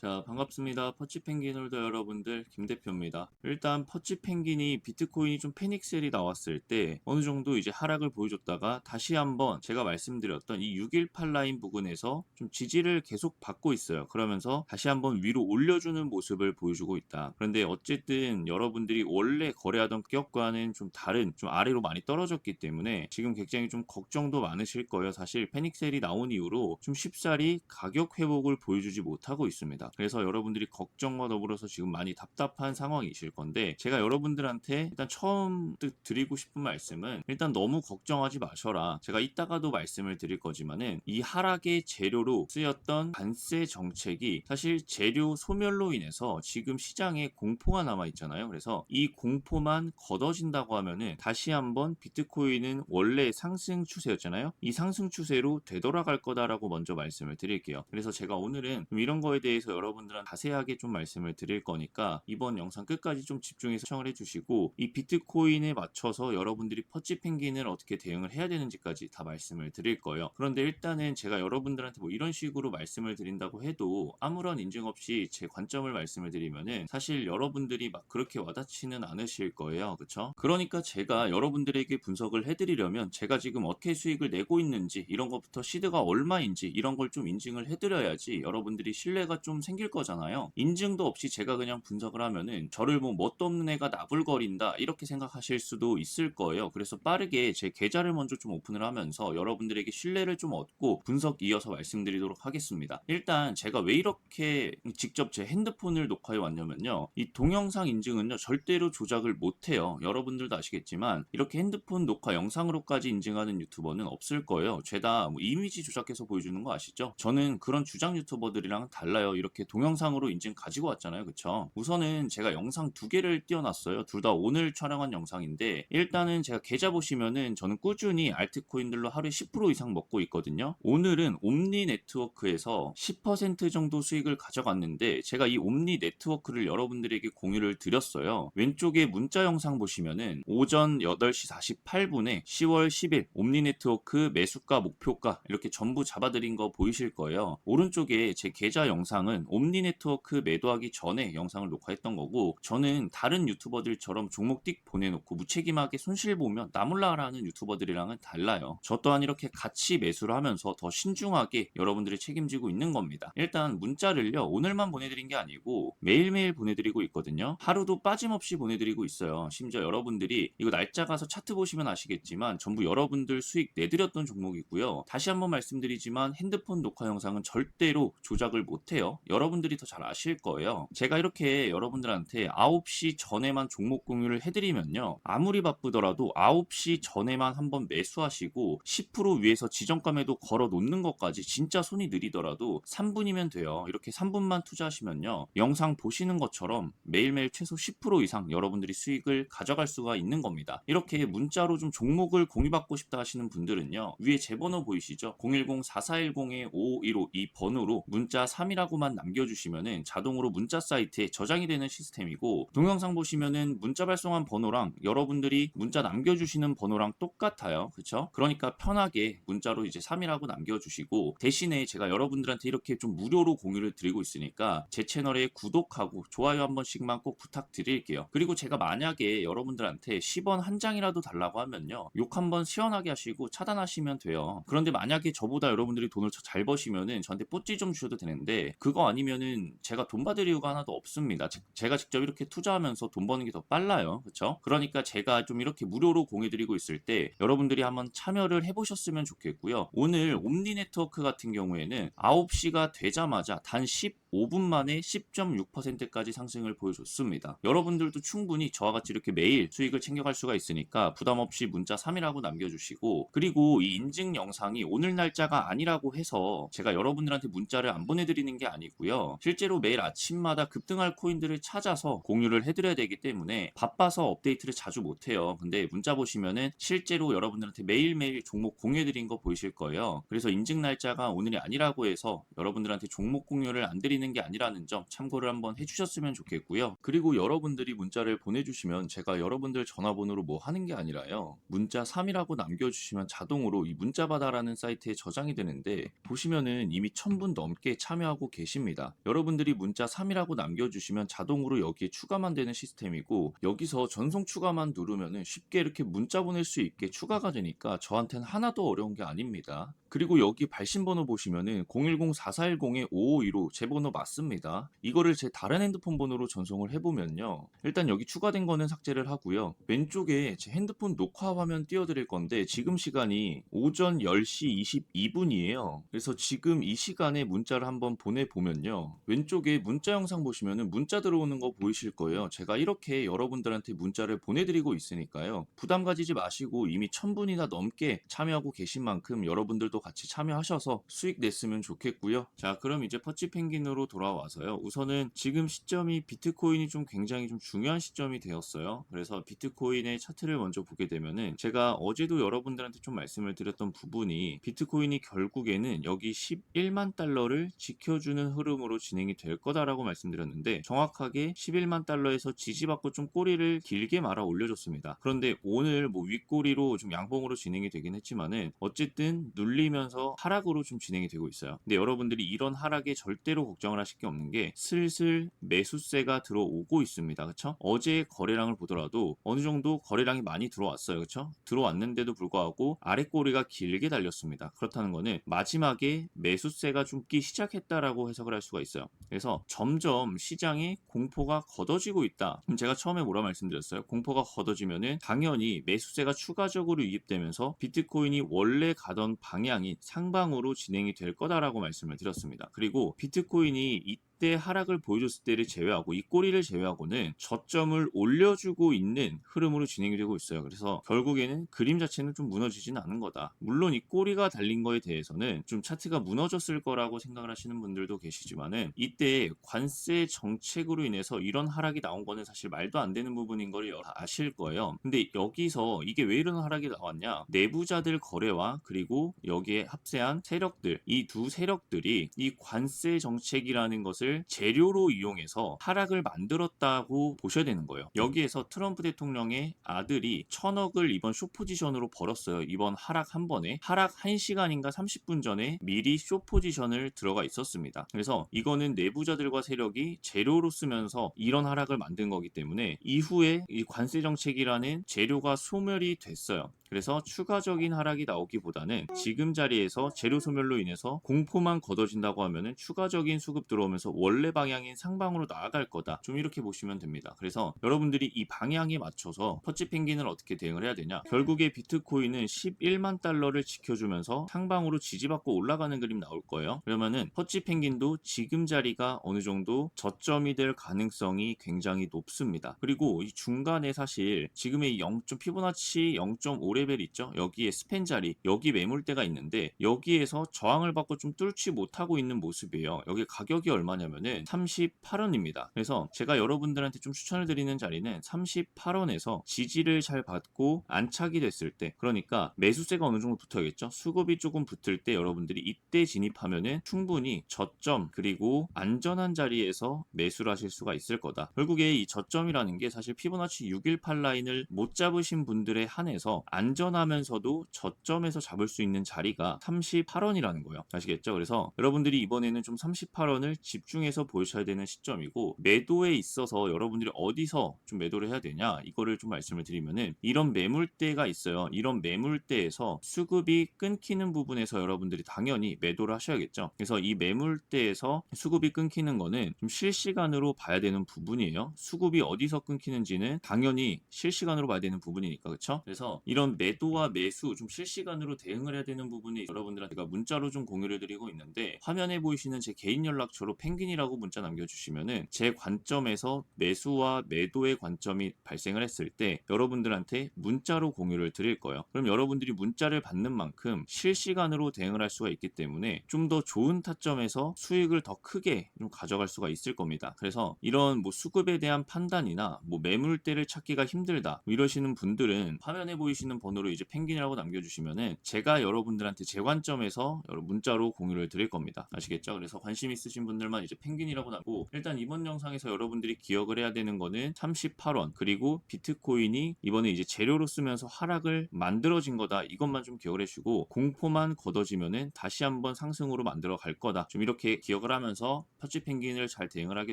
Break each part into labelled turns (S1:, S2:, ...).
S1: 자, 반갑습니다. 퍼치 펭귄 홀더 여러분들, 김 대표입니다. 일단 퍼치 펭귄이 비트코인이 좀 패닉셀이 나왔을 때 어느 정도 이제 하락을 보여줬다가 다시 한번 제가 말씀드렸던 이 618 라인 부근에서 좀 지지를 계속 받고 있어요. 그러면서 다시 한번 위로 올려주는 모습을 보여주고 있다. 그런데 어쨌든 여러분들이 원래 거래하던 기업과는 좀 다른, 좀 아래로 많이 떨어졌기 때문에 지금 굉장히 좀 걱정도 많으실 거예요. 사실 패닉셀이 나온 이후로 좀 쉽사리 가격 회복을 보여주지 못하고 있습니다. 그래서 여러분들이 걱정과 더불어서 지금 많이 답답한 상황이실 건데 제가 여러분들한테 일단 처음 드리고 싶은 말씀은 일단 너무 걱정하지 마셔라. 제가 이따가도 말씀을 드릴 거지만은 이 하락의 재료로 쓰였던 관세 정책이 사실 재료 소멸로 인해서 지금 시장에 공포가 남아 있잖아요. 그래서 이 공포만 걷어진다고 하면은 다시 한번 비트코인은 원래 상승 추세였잖아요. 이 상승 추세로 되돌아갈 거다라고 먼저 말씀을 드릴게요. 그래서 제가 오늘은 좀 이런 거에 대해서 여러분들한테 자세하게 좀 말씀을 드릴 거니까 이번 영상 끝까지 좀 집중해서 시청을 해주시고 이 비트코인에 맞춰서 여러분들이 퍼치 펭귄을 어떻게 대응을 해야 되는지까지 다 말씀을 드릴 거예요. 그런데 일단은 제가 여러분들한테 뭐 이런 식으로 말씀을 드린다고 해도 아무런 인증 없이 제 관점을 말씀을 드리면은 사실 여러분들이 막 그렇게 와닿지는 않으실 거예요. 그쵸? 그러니까 제가 여러분들에게 분석을 해드리려면 제가 지금 어떻게 수익을 내고 있는지 이런 것부터 시드가 얼마인지 이런 걸 좀 인증을 해드려야지 여러분들이 신뢰가 좀 생길 거잖아요. 인증도 없이 제가 그냥 분석을 하면은 저를 뭐 뭣도 없는 애가 나불거린다 이렇게 생각하실 수도 있을 거예요. 그래서 빠르게 제 계좌를 먼저 좀 오픈을 하면서 여러분들에게 신뢰를 좀 얻고 분석 이어서 말씀드리도록 하겠습니다. 일단 제가 왜 이렇게 직접 제 핸드폰을 녹화해 왔냐면요. 이 동영상 인증은요 절대로 조작을 못해요. 여러분들도 아시겠지만 이렇게 핸드폰 녹화 영상으로까지 인증하는 유튜버는 없을 거예요. 죄다 뭐 이미지 조작해서 보여주는 거 아시죠? 저는 그런 주장 유튜버들이랑 달라요. 이렇게 동영상으로 인증 가지고 왔잖아요. 그쵸? 우선은 제가 영상 두 개를 띄워놨어요. 둘 다 오늘 촬영한 영상인데 일단은 제가 계좌 보시면은 저는 꾸준히 알트코인들로 하루에 10% 이상 먹고 있거든요. 오늘은 옴니 네트워크에서 10% 정도 수익을 가져갔는데 제가 이 옴니 네트워크를 여러분들에게 공유를 드렸어요. 왼쪽에 문자 영상 보시면은 오전 8시 48분에 10월 10일 옴니 네트워크 매수가 목표가 이렇게 전부 잡아드린 거 보이실 거예요. 오른쪽에 제 계좌 영상은 옴니 네트워크 매도하기 전에 영상을 녹화했던 거고 저는 다른 유튜버들처럼 종목 띡 보내놓고 무책임하게 손실 보면 나몰라라는 유튜버들이랑은 달라요. 저 또한 이렇게 같이 매수를 하면서 더 신중하게 여러분들이 책임지고 있는 겁니다. 일단 문자를요 오늘만 보내드린 게 아니고 매일매일 보내드리고 있거든요. 하루도 빠짐없이 보내드리고 있어요. 심지어 여러분들이 이거 날짜 가서 차트 보시면 아시겠지만 전부 여러분들 수익 내드렸던 종목이고요. 다시 한번 말씀드리지만 핸드폰 녹화 영상은 절대로 조작을 못해요. 여러분들이 더 잘 아실 거예요. 제가 이렇게 여러분들한테 9시 전에만 종목 공유를 해드리면요. 아무리 바쁘더라도 9시 전에만 한번 매수하시고 10% 위에서 지정감에도 걸어 놓는 것까지 진짜 손이 느리더라도 3분이면 돼요. 이렇게 3분만 투자하시면요. 영상 보시는 것처럼 매일매일 최소 10% 이상 여러분들이 수익을 가져갈 수가 있는 겁니다. 이렇게 문자로 좀 종목을 공유받고 싶다 하시는 분들은요. 위에 제 번호 보이시죠? 010-4410-5515 이 번호로 문자 3이라고만 남 겨주시면은 자동으로 문자 사이트에 저장이 되는 시스템이고 동영상 보시면은 문자 발송한 번호랑 여러분들이 문자 남겨주시는 번호랑 똑같아요. 그쵸? 그러니까 편하게 문자로 이제 3이라고 남겨주시고 대신에 제가 여러분들한테 이렇게 좀 무료로 공유를 드리고 있으니까 제 채널에 구독하고 좋아요 한 번씩만 꼭 부탁드릴게요. 그리고 제가 만약에 여러분들한테 10원 한 장이라도 달라고 하면요. 욕 한번 시원하게 하시고 차단하시면 돼요. 그런데 만약에 저보다 여러분들이 돈을 더잘 버시면은 저한테 뽀찌 좀 주셔도 되는데 그거 아니 면은 제가 돈 받을 이유가 하나도 없습니다. 제- 제가 직접 이렇게 투자하면서 돈 버는 게 더 빨라요. 그쵸? 그러니까 제가 좀 이렇게 무료로 공유드리고 있을 때 여러분들이 한번 참여를 해보셨으면 좋겠고요. 오늘 옴니 네트워크 같은 경우에는 9시가 되자마자 단 15분 만에 10.6%까지 상승을 보여줬습니다. 여러분들도 충분히 저와 같이 이렇게 매일 수익을 챙겨갈 수가 있으니까 부담 없이 문자 3이라고 남겨주시고 그리고 이 인증 영상이 오늘 날짜가 아니라고 해서 제가 여러분들한테 문자를 안 보내드리는 게 아니고요. 실제로 매일 아침마다 급등할 코인들을 찾아서 공유를 해드려야 되기 때문에 바빠서 업데이트를 자주 못해요. 근데 문자 보시면은 실제로 여러분들한테 매일매일 종목 공유해드린 거 보이실 거예요. 그래서 인증 날짜가 오늘이 아니라고 해서 여러분들한테 종목 공유를 안 드리는 드리는 게 아니라는 점 참고를 한번 해주셨으면 좋겠고요. 그리고 여러분들이 문자를 보내주시면 제가 여러분들 전화번호로 뭐 하는 게 아니라요. 문자 3이라고 남겨주시면 자동으로 이 문자바다라는 사이트에 저장이 되는데 보시면은 이미 1000분 넘게 참여하고 계십니다. 여러분들이 문자 3이라고 남겨주시면 자동으로 여기에 추가만 되는 시스템이고 여기서 전송 추가만 누르면은 쉽게 이렇게 문자 보낼 수 있게 추가가 되니까 저한테는 하나도 어려운 게 아닙니다. 그리고 여기 발신번호 보시면은 010-4410-5515 제 번호 맞습니다. 이거를 제 다른 핸드폰 번호로 전송을 해보면요. 일단 여기 추가된 거는 삭제를 하고요. 왼쪽에 제 핸드폰 녹화 화면 띄워드릴 건데 지금 시간이 오전 10시 22분이에요. 그래서 지금 이 시간에 문자를 한번 보내보면요. 왼쪽에 문자 영상 보시면은 문자 들어오는 거 보이실 거예요. 제가 이렇게 여러분들한테 문자를 보내드리고 있으니까요. 부담 가지지 마시고 이미 1000분이나 넘게 참여하고 계신 만큼 여러분들도 같이 참여하셔서 수익 냈으면 좋겠고요. 자, 그럼 이제 퍼치 펭귄으로 돌아와서요. 우선은 지금 시점이 비트코인이 좀 굉장히 좀 중요한 시점이 되었어요. 그래서 비트코인의 차트를 먼저 보게 되면은 제가 어제도 여러분들한테 좀 말씀을 드렸던 부분이 비트코인이 결국에는 여기 11만 달러를 지켜주는 흐름으로 진행이 될 거다라고 말씀드렸는데 정확하게 11만 달러에서 지지받고 좀 꼬리를 길게 말아 올려줬습니다. 그런데 오늘 뭐 윗꼬리로 좀 양봉으로 진행이 되긴 했지만은 어쨌든 눌리면서 하락으로 좀 진행이 되고 있어요. 근데 여러분들이 이런 하락에 절대로 걱정 을 하실 게 없는 게 슬슬 매수세가 들어오고 있습니다. 그쵸? 어제 거래량을 보더라도 어느 정도 거래량이 많이 들어왔어요. 그쵸? 들어왔는데도 불구하고 아래 꼬리가 길게 달렸습니다. 그렇다는 거는 마지막에 매수세가 죽기 시작했다라고 해석을 할 수가 있어요. 그래서 점점 시장에 공포가 걷어지고 있다. 제가 처음에 뭐라 말씀드렸어요? 공포가 걷어지면은 당연히 매수세가 추가적으로 유입되면서 비트코인이 원래 가던 방향이 상방으로 진행이 될 거다라고 말씀을 드렸습니다. 그리고 비트코인이 に行っ 이때 하락을 보여줬을 때를 제외하고 이 꼬리를 제외하고는 저점을 올려주고 있는 흐름으로 진행이 되고 있어요. 그래서 결국에는 그림 자체는 좀 무너지지는 않은 거다. 물론 이 꼬리가 달린 거에 대해서는 좀 차트가 무너졌을 거라고 생각을 하시는 분들도 계시지만은 이때 관세 정책으로 인해서 이런 하락이 나온 거는 사실 말도 안 되는 부분인 걸 아실 거예요. 근데 여기서 이게 왜 이런 하락이 나왔냐? 내부자들 거래와 그리고 여기에 합세한 세력들 이 두 세력들이 이 관세 정책이라는 것을 재료로 이용해서 하락을 만들었다고 보셔야 되는 거예요. 여기에서 트럼프 대통령의 아들이 천억을 이번 쇼 포지션으로 벌었어요. 이번 하락 한 번에 하락 1시간인가 30분 전에 미리 쇼 포지션을 들어가 있었습니다. 그래서 이거는 내부자들과 세력이 재료로 쓰면서 이런 하락을 만든 거기 때문에 이후에 이 관세 정책이라는 재료가 소멸이 됐어요. 그래서 추가적인 하락이 나오기보다는 지금 자리에서 재료 소멸로 인해서 공포만 걷어진다고 하면은 추가적인 수급 들어오면서 원래 방향인 상방으로 나아갈 거다. 좀 이렇게 보시면 됩니다. 그래서 여러분들이 이 방향에 맞춰서 퍼치 펭귄을 어떻게 대응을 해야 되냐? 결국에 비트코인은 11만 달러를 지켜주면서 상방으로 지지받고 올라가는 그림 나올 거예요. 그러면은 퍼치 펭귄도 지금 자리가 어느 정도 저점이 될 가능성이 굉장히 높습니다. 그리고 이 중간에 사실 지금의 0. 피보나치 0.5 레벨 있죠? 여기에 스팬 자리, 여기 매물대가 있는데 여기에서 저항을 받고 좀 뚫지 못하고 있는 모습이에요. 여기 가격이 얼마냐면은 38원입니다. 그래서 제가 여러분들한테 좀 추천을 드리는 자리는 38원에서 지지를 잘 받고 안착이 됐을 때 그러니까 매수세가 어느 정도 붙어야겠죠? 수급이 조금 붙을 때 여러분들이 이때 진입하면은 충분히 저점 그리고 안전한 자리에서 매수를 하실 수가 있을 거다. 결국에 이 저점이라는 게 사실 피보나치 618 라인을 못 잡으신 분들에 한해서 안 전하면서도 저점에서 잡을 수 있는 자리가 38원이라는 거예요. 아시겠죠? 그래서 여러분들이 이번에는 좀 38원을 집중해서 보셔야 되는 시점이고 매도에 있어서 여러분들이 어디서 좀 매도를 해야 되냐 이거를 좀 말씀을 드리면은 이런 매물대가 있어요. 이런 매물대에서 수급이 끊기는 부분에서 여러분들이 당연히 매도를 하셔야겠죠. 그래서 이 매물대에서 수급이 끊기는 거는 좀 실시간으로 봐야 되는 부분이에요. 수급이 어디서 끊기는지는 당연히 실시간으로 봐야 되는 부분이니까 그렇죠? 그래서 이런 매도와 매수 좀 실시간으로 대응을 해야 되는 부분이 여러분들한테 제가 문자로 좀 공유를 드리고 있는데 화면에 보이시는 제 개인 연락처로 펭귄이라고 문자 남겨주시면은 제 관점에서 매수와 매도의 관점이 발생을 했을 때 여러분들한테 문자로 공유를 드릴 거예요. 그럼 여러분들이 문자를 받는 만큼 실시간으로 대응을 할 수가 있기 때문에 좀 더 좋은 타점에서 수익을 더 크게 좀 가져갈 수가 있을 겁니다. 그래서 이런 뭐 수급에 대한 판단이나 뭐 매물대를 찾기가 힘들다 뭐 이러시는 분들은 화면에 보이시는 번호로 이제 펭귄이라고 남겨주시면은 제가 여러분들한테 제 관점에서 문자로 공유를 드릴 겁니다. 아시겠죠? 그래서 관심 있으신 분들만 이제 펭귄이라고 나고 일단 이번 영상에서 여러분들이 기억을 해야 되는 거는 38원 그리고 비트코인이 이번에 이제 재료로 쓰면서 하락을 만들어진 거다 이것만 좀 기억을 해주고 공포만 걷어지면은 다시 한번 상승으로 만들어 갈 거다 좀 이렇게 기억을 하면서 퍼치 펭귄을 잘 대응을 하게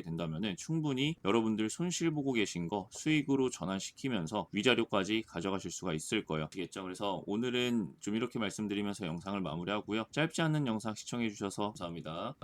S1: 된다면은 충분히 여러분들 손실 보고 계신 거 수익으로 전환시키면서 위자료까지 가져가실 수가 있을 거예요 아시겠죠? 그래서 오늘은 좀 이렇게 말씀드리면서 영상을 마무리하고요 짧지 않은 영상 시청해 주셔서 감사합니다